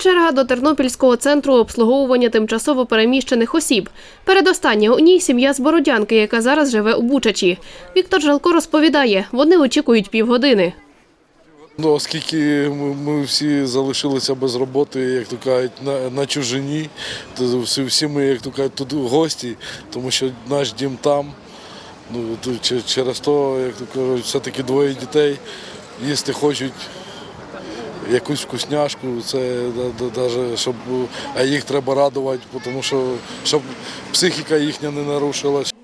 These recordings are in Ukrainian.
черга до Тернопільського центру обслуговування тимчасово переміщених осіб. Передостання у ній сім'я з Бородянки, яка зараз живе у Бучачі. Віктор Жалко розповідає, вони очікують півгодини. Ну, оскільки ми, всі залишилися без роботи, як то кажуть, на, на чужині, то всі, всі ми, як то кажуть, тут гості, тому що наш дім там. Ну, через то, як то кажуть, все-таки двоє дітей їсти хочуть якусь вкусняшку, це да- щоб, а їх треба радувати, тому що щоб психіка їхня не нарушилась.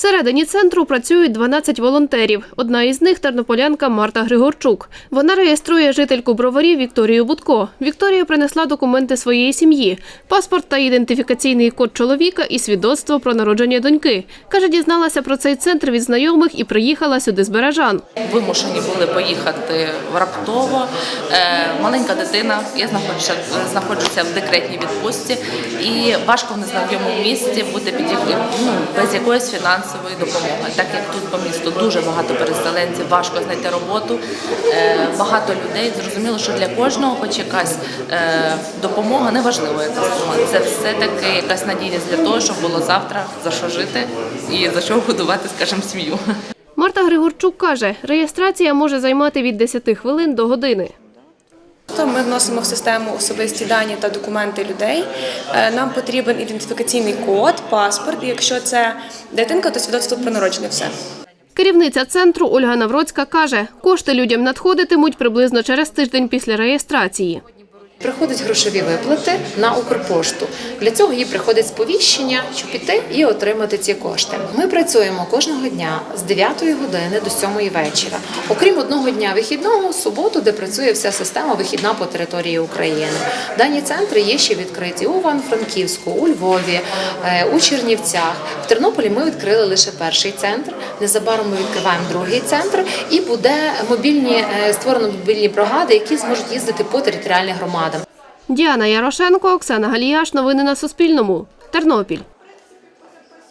Всередині центру працюють 12 волонтерів. Одна із них тернополянка Марта Григорчук. Вона реєструє жительку броварів Вікторію Будко. Вікторія принесла документи своєї сім'ї, паспорт та ідентифікаційний код чоловіка і свідоцтво про народження доньки. Каже, дізналася про цей центр від знайомих і приїхала сюди з бережан. вимушені були поїхати раптово. Е, маленька дитина, я знаходжуся, знаходжуся в декретній відпустці, і важко в незнайомому місці бути під ну, без якоїсь фінансової допомоги. Так як тут по місту дуже багато переселенців, важко знайти роботу. Е, багато людей зрозуміло, що для кожного, хоч якась е, допомога, неважливо яка сума. Це все таки якась надійність для того, щоб було завтра за що жити і за що годувати, скажімо, сім'ю. Марта Григорчук каже, реєстрація може займати від 10 хвилин до години. То ми вносимо в систему особисті дані та документи людей. Е, Нам потрібен ідентифікаційний код, паспорт. Якщо це дитинка, то свідоцтво про народження. Все. Керівниця центру Ольга Навроцька каже, кошти людям надходитимуть приблизно через тиждень після реєстрації. Приходять грошові виплати на Укрпошту. Для цього їй приходить сповіщення, щоб піти і отримати ці кошти. Ми працюємо кожного дня з 9 години до 7 вечора. Окрім одного дня вихідного, суботу, де працює вся система вихідна по території України. Дані центри є ще відкриті у Івано-Франківську, у Львові, е, у Чернівцях. В Тернополі ми відкрили лише перший центр. Незабаром ми відкриваємо другий центр, і буде мобільні е, створено мобільні бригади, які зможуть їздити по територіальних громадам. Діана Ярошенко, Оксана Галіяш. Новини на Суспільному. Тернопіль.